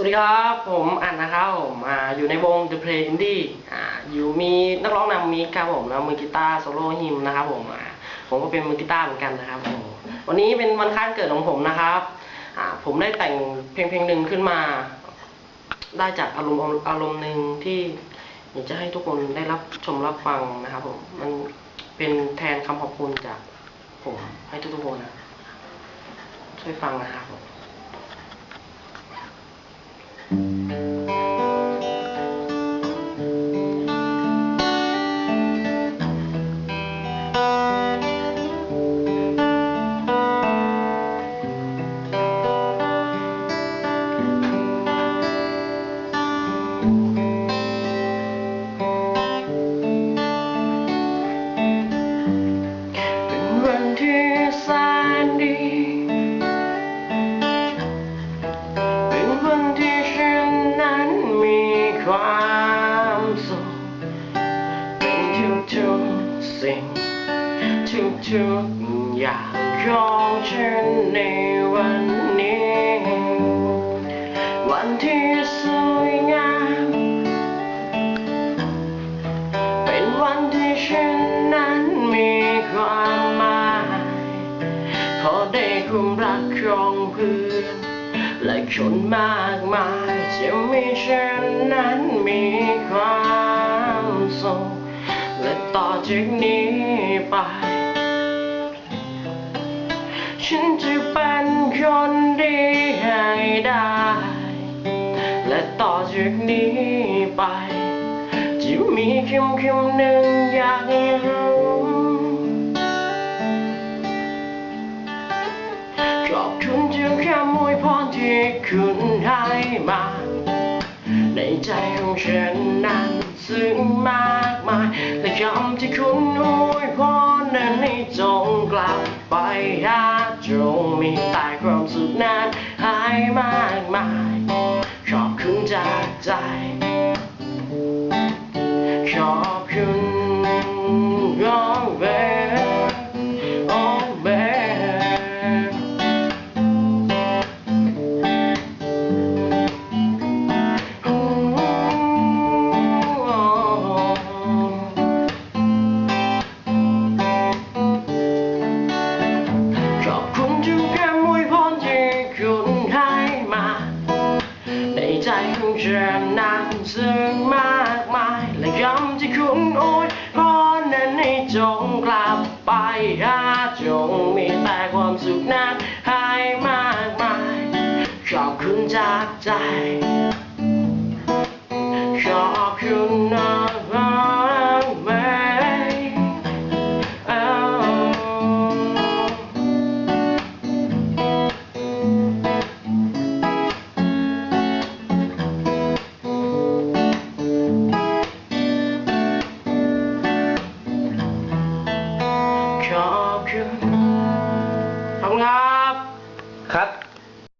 วัสดีครับผมอันนะครับผมออยู่ในวง The Play Indie อ่าอยู่มีนักร้องนำมิกครับผมแล้วมือกีตาร์โซโล่ฮิมนะครับผมอ่าผมก็เป็นมือกีตาร์เหมือนกันนะครับผมวันนี้เป็นวันคล้ายวันเกิดของผมนะครับอ่าผมได้แต่งเพลงเพลงหนึ่งขึ้นมา ได้จากอารมณ์อารมณ์หนึ่งที่อยากจะให้ทุกคนได้รับชมรับฟังนะครับผมมันเป็นแทนคำขอบคุณจากผมให้ทุกๆคนนะช่วยฟังนะครับผม สิ่ง ทุกๆอย่างของฉันในวันนี้ วันที่สวยงาม เป็นวันที่ฉันนั้นมีความหมายเพราะได้คุมรักของเพื่อนและคนมากมายที่มีฉันนั้นมีความสุข และต่อจากนี้ไป ฉันจะเป็นคนดีให้ได้ และต่อจากนี้ไป จะมีคำคำหนึ่งอยากให้รู้ขอบคุณทุกคำอวยพรที่คุณให้มา ในใจของฉันนั้น จงมีแต่ความสุขนั้นหายมากมายขอบคุณจากใจขอบ ของฉันนั้นซึ้งมากมาย และคำที่คุณโอยพรนั้นให้จงกลับไปหาจงมีแต่ความสุขนั้นให้มากมาย ขอบคุณจากใจ ขอบคุณ 说。